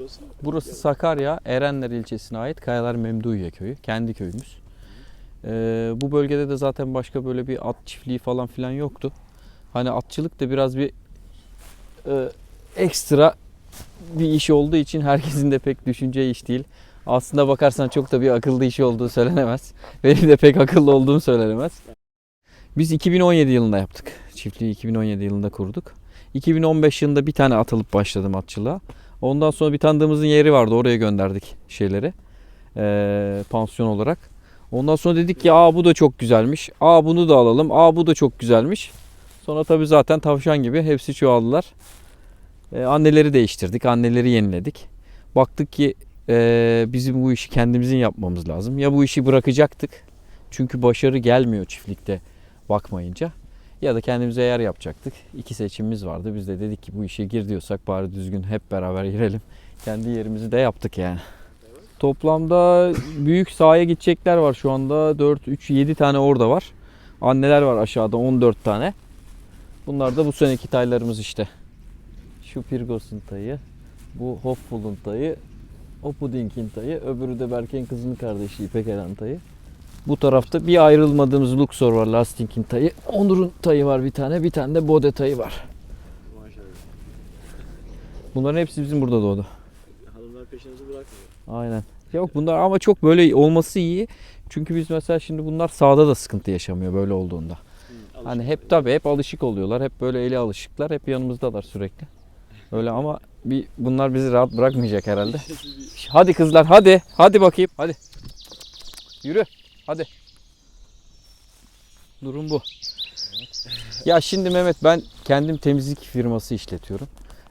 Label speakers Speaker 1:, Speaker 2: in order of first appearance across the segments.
Speaker 1: burası?
Speaker 2: Burası Sakarya, Erenler ilçesine ait Kayalar Memduhiye köyü. Kendi köyümüz. Ee, bu bölgede de zaten başka böyle bir at çiftliği falan filan yoktu. Hani atçılık da biraz bir e, ekstra bir iş olduğu için herkesin de pek düşüneceği iş değil. Aslında bakarsan çok da bir akıllı iş olduğu söylenemez. Benim de pek akıllı olduğum söylenemez. Biz 2017 yılında yaptık. Çiftliği 2017 yılında kurduk. 2015 yılında bir tane atılıp başladım atçılığa. Ondan sonra bir tanıdığımızın yeri vardı. Oraya gönderdik şeyleri. Ee, pansiyon olarak. Ondan sonra dedik ki aa bu da çok güzelmiş. Aa bunu da alalım. Aa bu da çok güzelmiş. Sonra tabii zaten tavşan gibi hepsi çoğaldılar. Ee, anneleri değiştirdik. Anneleri yeniledik. Baktık ki ee, bizim bu işi kendimizin yapmamız lazım. Ya bu işi bırakacaktık. Çünkü başarı gelmiyor çiftlikte bakmayınca. Ya da kendimize yer yapacaktık. İki seçimimiz vardı. Biz de dedik ki bu işe gir diyorsak bari düzgün hep beraber girelim. Kendi yerimizi de yaptık yani. Toplamda büyük sahaya gidecekler var şu anda. 4, 3, 7 tane orada var. Anneler var aşağıda 14 tane. Bunlar da bu seneki taylarımız işte. Şu Pirgos'un tayı. Bu Hopeful'un tayı. O Puding'in tayı. Öbürü de Berk'in kızının kardeşi İpek Eren tayı. Bu tarafta bir ayrılmadığımız Luxor var Lasting'in tayı. Onur'un tayı var bir tane. Bir tane de Bode tayı var. Bunların hepsi bizim burada doğdu.
Speaker 1: Hanımlar peşinizi bırakmıyor.
Speaker 2: Aynen. Yok bunlar ama çok böyle olması iyi. Çünkü biz mesela şimdi bunlar sağda da sıkıntı yaşamıyor böyle olduğunda.
Speaker 1: Hı,
Speaker 2: Hani hep tabii hep alışık oluyorlar. Hep böyle eli alışıklar. Hep yanımızdalar sürekli. Öyle ama bir bunlar bizi rahat bırakmayacak herhalde. Hadi kızlar hadi. Hadi bakayım. Hadi. Yürü. Hadi. Durum bu. Ya şimdi Mehmet ben kendim temizlik firması işletiyorum.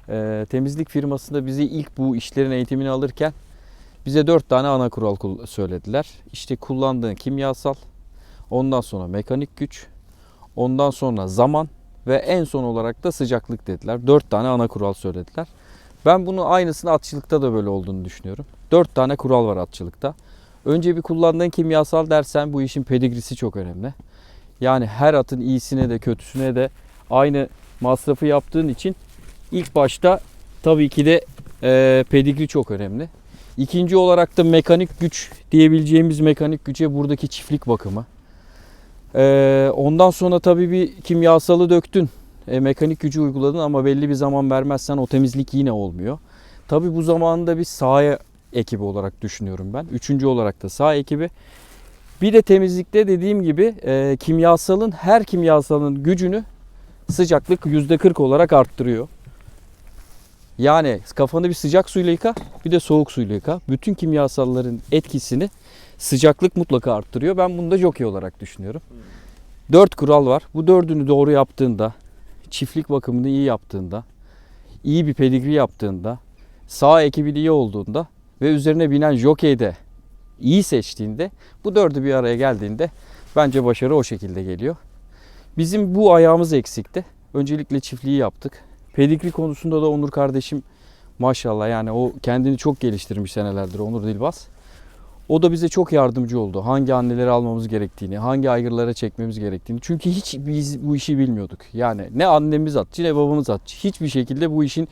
Speaker 2: Ee, temizlik firmasında bizi ilk bu işlerin eğitimini alırken bize dört tane ana kural söylediler. İşte kullandığın kimyasal, ondan sonra mekanik güç, ondan sonra zaman ve en son olarak da sıcaklık dediler. Dört tane ana kural söylediler. Ben bunu aynısını atçılıkta da böyle olduğunu düşünüyorum. Dört tane kural var atçılıkta. Önce bir kullandığın kimyasal dersen bu işin pedigrisi çok önemli. Yani her atın iyisine de kötüsüne de aynı masrafı yaptığın için ilk başta tabii ki de e, pedigri çok önemli. İkinci olarak da mekanik güç diyebileceğimiz mekanik güce buradaki çiftlik bakımı. E, ondan sonra tabii bir kimyasalı döktün. E, mekanik gücü uyguladın ama belli bir zaman vermezsen o temizlik yine olmuyor. Tabii bu zamanında bir sahaya ekibi olarak düşünüyorum ben. Üçüncü olarak da sağ ekibi. Bir de temizlikte dediğim gibi e, kimyasalın her kimyasalın gücünü sıcaklık %40 olarak arttırıyor. Yani kafanı bir sıcak suyla yıka bir de soğuk suyla yıka. Bütün kimyasalların etkisini sıcaklık mutlaka arttırıyor. Ben bunu da jockey olarak düşünüyorum. Dört kural var. Bu dördünü doğru yaptığında, çiftlik bakımını iyi yaptığında, iyi bir pedigri yaptığında, sağ ekibin iyi olduğunda ve üzerine binen jockey de iyi seçtiğinde bu dördü bir araya geldiğinde bence başarı o şekilde geliyor. Bizim bu ayağımız eksikti. Öncelikle çiftliği yaptık. Pedigri konusunda da Onur kardeşim maşallah yani o kendini çok geliştirmiş senelerdir Onur Dilbaz. O da bize çok yardımcı oldu. Hangi anneleri almamız gerektiğini, hangi aygırlara çekmemiz gerektiğini. Çünkü hiç biz bu işi bilmiyorduk. Yani ne annemiz atçı ne babamız atçı. Hiçbir şekilde bu işin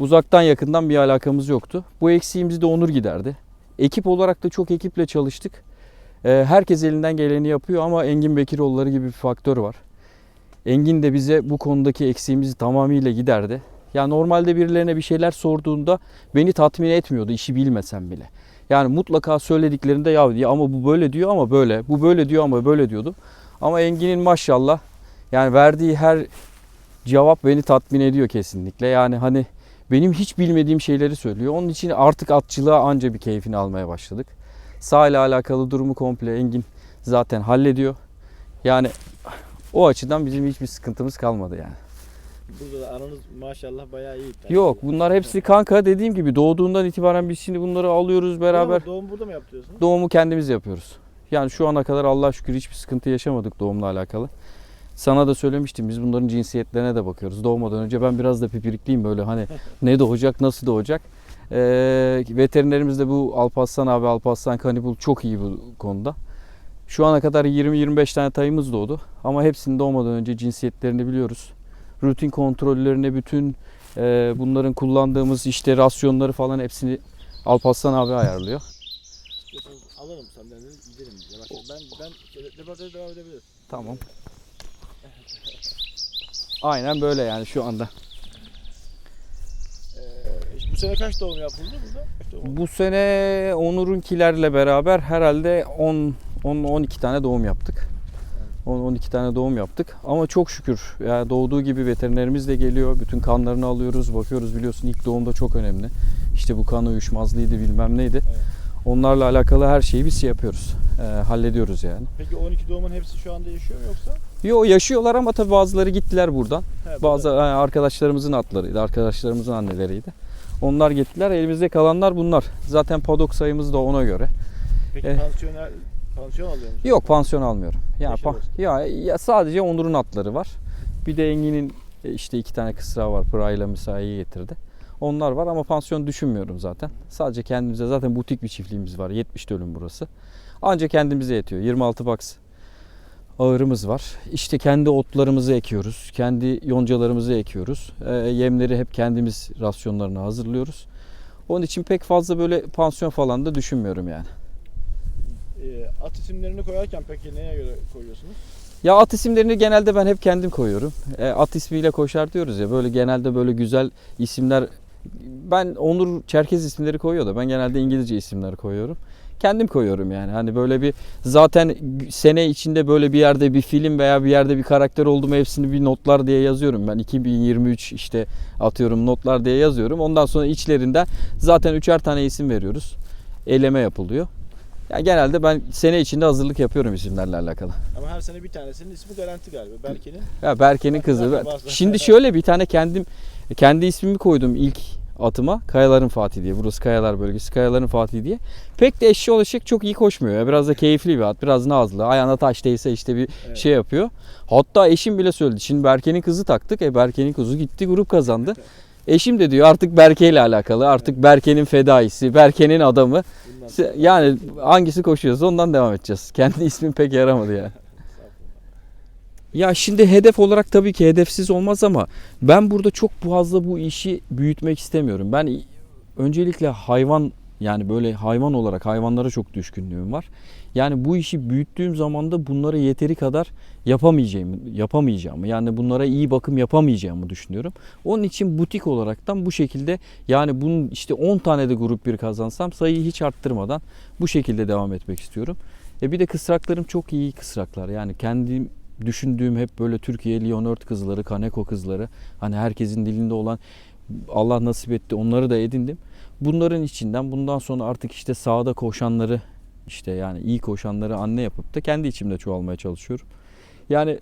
Speaker 2: uzaktan yakından bir alakamız yoktu. Bu eksiğimizi de Onur giderdi. Ekip olarak da çok ekiple çalıştık. Ee, Herkes elinden geleni yapıyor ama Engin Bekiroğulları gibi bir faktör var. Engin de bize bu konudaki eksiğimizi tamamıyla giderdi. Ya normalde birilerine bir şeyler sorduğunda beni tatmin etmiyordu işi bilmesem bile. Yani mutlaka söylediklerinde ya, ya ama bu böyle diyor ama böyle, bu böyle diyor ama böyle diyordu. Ama Engin'in maşallah yani verdiği her cevap beni tatmin ediyor kesinlikle. Yani hani benim hiç bilmediğim şeyleri söylüyor. Onun için artık atçılığa anca bir keyfini almaya başladık. Sağ ile alakalı durumu komple Engin zaten hallediyor. Yani o açıdan bizim hiçbir sıkıntımız kalmadı yani.
Speaker 1: Burada da aranız maşallah bayağı iyi.
Speaker 2: Yok bunlar hepsi kanka dediğim gibi doğduğundan itibaren biz şimdi bunları alıyoruz beraber.
Speaker 1: Doğum burada mı yaptırıyorsunuz?
Speaker 2: Doğumu kendimiz yapıyoruz. Yani şu ana kadar Allah'a şükür hiçbir sıkıntı yaşamadık doğumla alakalı. Sana da söylemiştim biz bunların cinsiyetlerine de bakıyoruz. Doğmadan önce ben biraz da pipirikliyim böyle hani ne doğacak nasıl doğacak. Ee, veterinerimiz de bu Alparslan abi Alparslan Kanibul çok iyi bu konuda. Şu ana kadar 20-25 tane tayımız doğdu. Ama hepsinin doğmadan önce cinsiyetlerini biliyoruz. Rutin kontrollerine bütün Ee, bunların kullandığımız işte rasyonları falan hepsini Alparslan abi ayarlıyor.
Speaker 1: Alırım senden bak ben ben devam edebiliriz.
Speaker 2: Tamam. Aynen böyle yani şu anda.
Speaker 1: Ee, bu sene kaç doğum yapıldı burada? Doğum?
Speaker 2: Bu sene Onur'unkilerle beraber herhalde 10 10 12 tane doğum yaptık. 10 12 tane doğum yaptık. Ama çok şükür yani doğduğu gibi veterinerimiz de geliyor. Bütün kanlarını alıyoruz, bakıyoruz biliyorsun ilk doğumda çok önemli. İşte bu kan uyuşmazlığıydı bilmem neydi.
Speaker 1: Evet.
Speaker 2: Onlarla alakalı her şeyi biz yapıyoruz. Ee, hallediyoruz yani.
Speaker 1: Peki 12 doğumun hepsi şu anda yaşıyor mu yoksa?
Speaker 2: Yo yaşıyorlar ama tabii bazıları gittiler buradan.
Speaker 1: He,
Speaker 2: Bazı yani arkadaşlarımızın atlarıydı, arkadaşlarımızın anneleriydi. Onlar gittiler. Elimizde kalanlar bunlar. Zaten padok sayımız da ona göre.
Speaker 1: Peki
Speaker 2: eh.
Speaker 1: pansiyonel pansiyon alıyor musun?
Speaker 2: Yok pansiyon almıyorum. Ya,
Speaker 1: Beş
Speaker 2: pa- ya, ya sadece Onur'un atları var. Bir de Engin'in e, işte iki tane kısrağı var. Pırayla Müsai'yi getirdi. Onlar var ama pansiyon düşünmüyorum zaten. Sadece kendimize zaten butik bir çiftliğimiz var. 70 dönüm burası. Ancak kendimize yetiyor. 26 box ağırımız var. İşte kendi otlarımızı ekiyoruz. Kendi yoncalarımızı ekiyoruz. Ee, yemleri hep kendimiz rasyonlarını hazırlıyoruz. Onun için pek fazla böyle pansiyon falan da düşünmüyorum yani.
Speaker 1: Ee, at isimlerini koyarken peki neye göre koyuyorsunuz?
Speaker 2: Ya at isimlerini genelde ben hep kendim koyuyorum. E, at ismiyle koşar diyoruz ya böyle genelde böyle güzel isimler. Ben Onur Çerkez isimleri koyuyor da ben genelde İngilizce isimler koyuyorum. Kendim koyuyorum yani. Hani böyle bir zaten sene içinde böyle bir yerde bir film veya bir yerde bir karakter oldu mu hepsini bir notlar diye yazıyorum. Ben 2023 işte atıyorum notlar diye yazıyorum. Ondan sonra içlerinden zaten üçer tane isim veriyoruz. Eleme yapılıyor. Ya genelde ben sene içinde hazırlık yapıyorum isimlerle alakalı.
Speaker 1: Ama her sene bir tanesinin ismi garanti galiba. Berke'nin.
Speaker 2: Ya Berke'nin kızı.
Speaker 1: Bas.
Speaker 2: Şimdi şöyle bir tane kendim kendi ismimi koydum ilk atıma. Kayaların Fatih diye. Burası Kayalar bölgesi. Kayaların Fatih diye. Pek de eşya ulaşık çok iyi koşmuyor. Ya. Biraz da keyifli bir at. Biraz nazlı. Ayağına taş değse işte bir
Speaker 1: Evet.
Speaker 2: şey yapıyor. Hatta eşim bile söyledi. Şimdi Berke'nin kızı taktık. E Berke'nin kızı gitti grup kazandı. Eşim de diyor artık Berke ile alakalı. Artık Berke'nin fedaisi, Berke'nin adamı. Yani hangisi koşuyorsa ondan devam edeceğiz. Kendi ismim pek yaramadı yani. Ya şimdi hedef olarak tabii ki hedefsiz olmaz ama ben burada çok fazla bu işi büyütmek istemiyorum. Ben öncelikle hayvan yani böyle hayvan olarak hayvanlara çok düşkünlüğüm var. Yani bu işi büyüttüğüm zaman da bunlara yeteri kadar yapamayacağımı, yapamayacağımı yani bunlara iyi bakım yapamayacağımı düşünüyorum. Onun için butik olaraktan bu şekilde yani bunun işte 10 tane de grup bir kazansam sayıyı hiç arttırmadan bu şekilde devam etmek istiyorum. E bir de kısraklarım çok iyi kısraklar. Yani kendim düşündüğüm hep böyle Türkiye Leonard kızları, Kaneko kızları. Hani herkesin dilinde olan Allah nasip etti onları da edindim. Bunların içinden bundan sonra artık işte sahada koşanları işte yani iyi koşanları anne yapıp da kendi içimde çoğalmaya çalışıyorum. Yani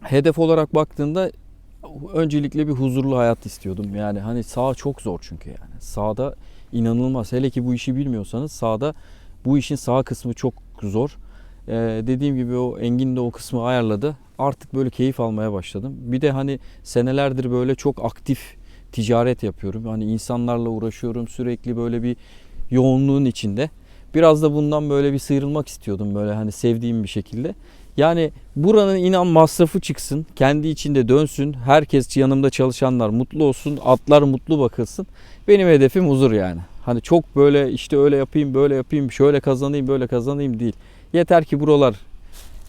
Speaker 2: hedef olarak baktığında öncelikle bir huzurlu hayat istiyordum. Yani hani sağ çok zor çünkü yani. Sağda inanılmaz. Hele ki bu işi bilmiyorsanız sağda bu işin sağ kısmı çok zor. Ee, dediğim gibi o Engin de o kısmı ayarladı. Artık böyle keyif almaya başladım. Bir de hani senelerdir böyle çok aktif ticaret yapıyorum. Hani insanlarla uğraşıyorum sürekli böyle bir yoğunluğun içinde. Biraz da bundan böyle bir sıyrılmak istiyordum böyle hani sevdiğim bir şekilde. Yani buranın inan masrafı çıksın, kendi içinde dönsün, herkes yanımda çalışanlar mutlu olsun, atlar mutlu bakılsın. Benim hedefim huzur yani. Hani çok böyle işte öyle yapayım, böyle yapayım, şöyle kazanayım, böyle kazanayım değil. Yeter ki buralar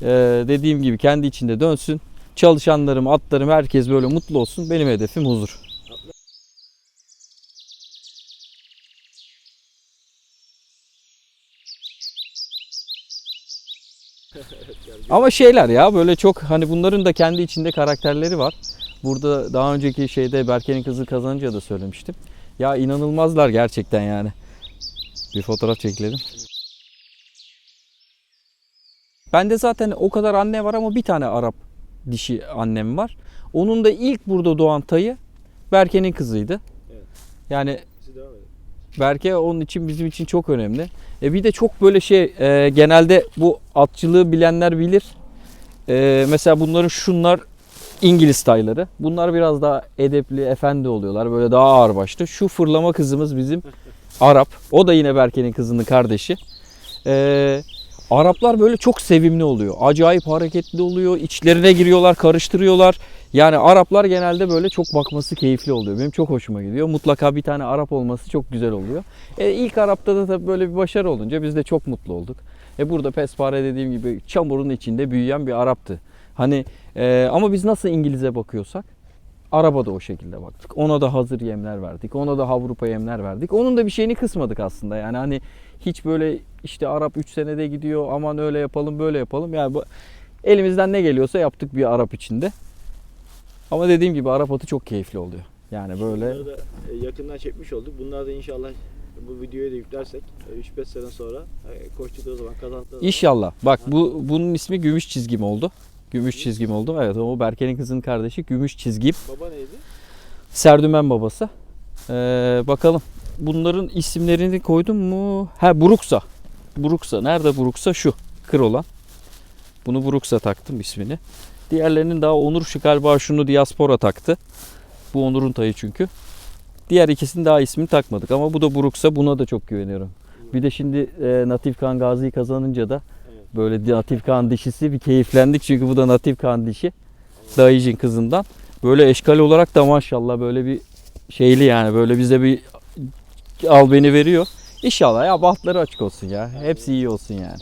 Speaker 2: e, dediğim gibi kendi içinde dönsün. Çalışanlarım, atlarım, herkes böyle mutlu olsun. Benim hedefim huzur. Ama şeyler ya böyle çok hani bunların da kendi içinde karakterleri var. Burada daha önceki şeyde Berke'nin kızı kazanınca da söylemiştim. Ya inanılmazlar gerçekten yani. Bir fotoğraf çekilelim. Bende zaten o kadar anne var ama bir tane Arap dişi annem var. Onun da ilk burada doğan tayı Berke'nin kızıydı. Yani. Berke onun için bizim için çok önemli. E bir de çok böyle şey e, genelde bu atçılığı bilenler bilir. E, mesela bunların şunlar İngiliz tayları. Bunlar biraz daha edepli, efendi oluyorlar. Böyle daha ağır başlı. Şu fırlama kızımız bizim Arap. O da yine Berke'nin kızının kardeşi. E, Araplar böyle çok sevimli oluyor. Acayip hareketli oluyor. İçlerine giriyorlar, karıştırıyorlar. Yani Araplar genelde böyle çok bakması keyifli oluyor. Benim çok hoşuma gidiyor. Mutlaka bir tane Arap olması çok güzel oluyor. E, ilk Arap'ta da tabii böyle bir başarı olunca biz de çok mutlu olduk. E burada Pespare dediğim gibi çamurun içinde büyüyen bir Arap'tı. Hani e, ama biz nasıl İngiliz'e bakıyorsak Araba da o şekilde baktık. Ona da hazır yemler verdik. Ona da Avrupa yemler verdik. Onun da bir şeyini kısmadık aslında. Yani hani hiç böyle işte Arap 3 senede gidiyor aman öyle yapalım böyle yapalım. Yani bu, elimizden ne geliyorsa yaptık bir Arap içinde. Ama dediğim gibi Arap atı çok keyifli oluyor. Yani böyle
Speaker 1: Bunları da e, yakından çekmiş olduk. Bunlar da inşallah bu videoyu da yüklersek 3-5 sene sonra e, koştukları zaman kazandıkları zaman
Speaker 2: İnşallah. Bak bu bunun ismi Gümüş Çizgim oldu. Gümüş Çizgim oldu. Evet o Berke'nin kızının kardeşi Gümüş Çizgim.
Speaker 1: Baba neydi?
Speaker 2: Serdümen babası. Ee, bakalım bunların isimlerini koydum mu? Ha Buruksa. Buruksa. Nerede Buruksa? Şu. Kır olan. Bunu Buruksa taktım ismini. Diğerlerinin daha Onur şu galiba şunu Diaspora taktı. Bu Onur'un tayı çünkü. Diğer ikisinin daha ismini takmadık ama bu da Buruksa. Buna da çok güveniyorum. Bir de şimdi e, Natif Kan Gazi'yi kazanınca da. Böyle Natif Kan dişisi bir keyiflendik. Çünkü bu da Natif Kan dişi. Dayıcın kızından. Böyle eşkal olarak da maşallah böyle bir şeyli yani böyle bize bir al beni veriyor. İnşallah ya bahtları açık olsun ya. Hepsi iyi olsun yani.